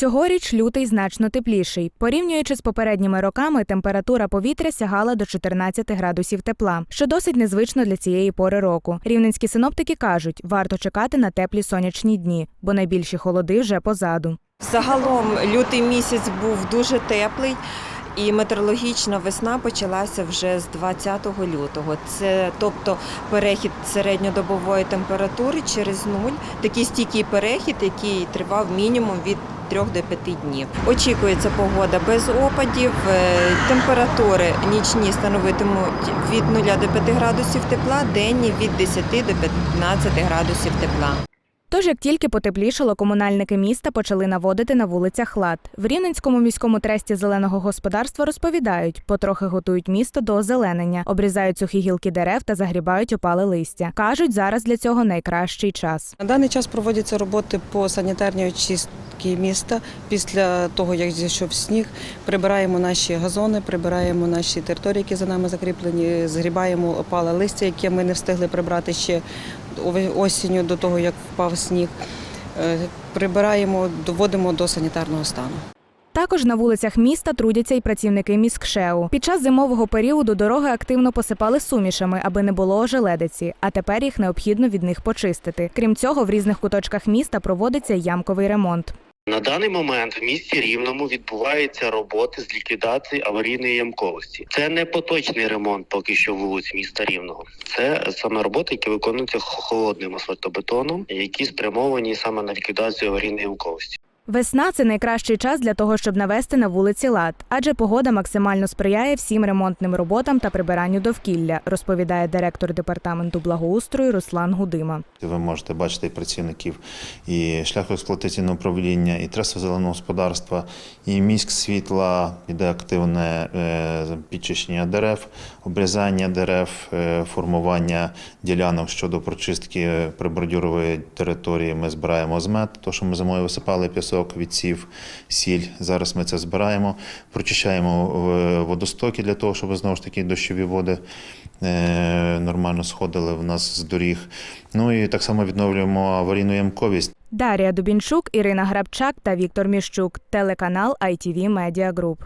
Цьогоріч лютий значно тепліший. Порівнюючи з попередніми роками, температура повітря сягала до 14 градусів тепла, що досить незвично для цієї пори року. Рівненські синоптики кажуть, варто чекати на теплі сонячні дні, бо найбільші холоди вже позаду. Загалом лютий місяць був дуже теплий. І метеорологічна весна почалася вже з 20 лютого. Це тобто перехід середньодобової температури через нуль. Такий стійкий перехід, який тривав мінімум від 3 до 5 днів. Очікується погода без опадів. Е, Температури нічні становитимуть від 0 до 5 градусів тепла, денні від 10 до 15 градусів тепла. Тож, як тільки потеплішало, комунальники міста почали наводити на вулицях лад. В Рівненському міському тресті зеленого господарства розповідають, потрохи готують місто до озеленення, обрізають сухі гілки дерев та загрібають опале листя. Кажуть, зараз для цього найкращий час. На даний час проводяться роботи по санітарній очистці міста. Після того, як зійшов сніг, прибираємо наші газони, прибираємо наші території, які за нами закріплені, згрібаємо опале листя, яке ми не встигли прибрати ще осінню до того, як впав сніг. Е, Прибираємо, доводимо до санітарного стану. Також на вулицях міста трудяться й працівники міськшеу. Під час зимового періоду дороги активно посипали сумішами, аби не було ожеледиці, а тепер їх необхідно від них почистити. Крім цього, в різних куточках міста проводиться ямковий ремонт. На даний момент в місті Рівному відбуваються роботи з ліквідації аварійної ямковості. Це не поточний ремонт поки що вулиць міста Рівного. Це саме роботи, які виконуються холодним асфальтобетоном, які спрямовані саме на ліквідацію аварійної ямковості. Весна це найкращий час для того, щоб навести на вулиці лад, адже погода максимально сприяє всім ремонтним роботам та прибиранню довкілля, розповідає директор департаменту благоустрою Руслан Гудима. Ви можете бачити і працівників і шляхоексплуатаційного управління, і трасу зеленого господарства, і міськ світла, іде активне е, підчищення дерев, обрізання дерев, е, формування ділянок щодо прочистки прибордюрової території. Ми збираємо змет, то що ми зимою висипали пісок, відсів, сіль. Зараз ми це збираємо, прочищаємо е, водостоки для того, щоб знову ж таки дощові води е, нормально сходили в нас з доріг. Ну і так само відновлюємо аварійну ямковість. Дарія Дубінчук, Ірина Грабчак та Віктор Міщук. Телеканал ITV Media Group.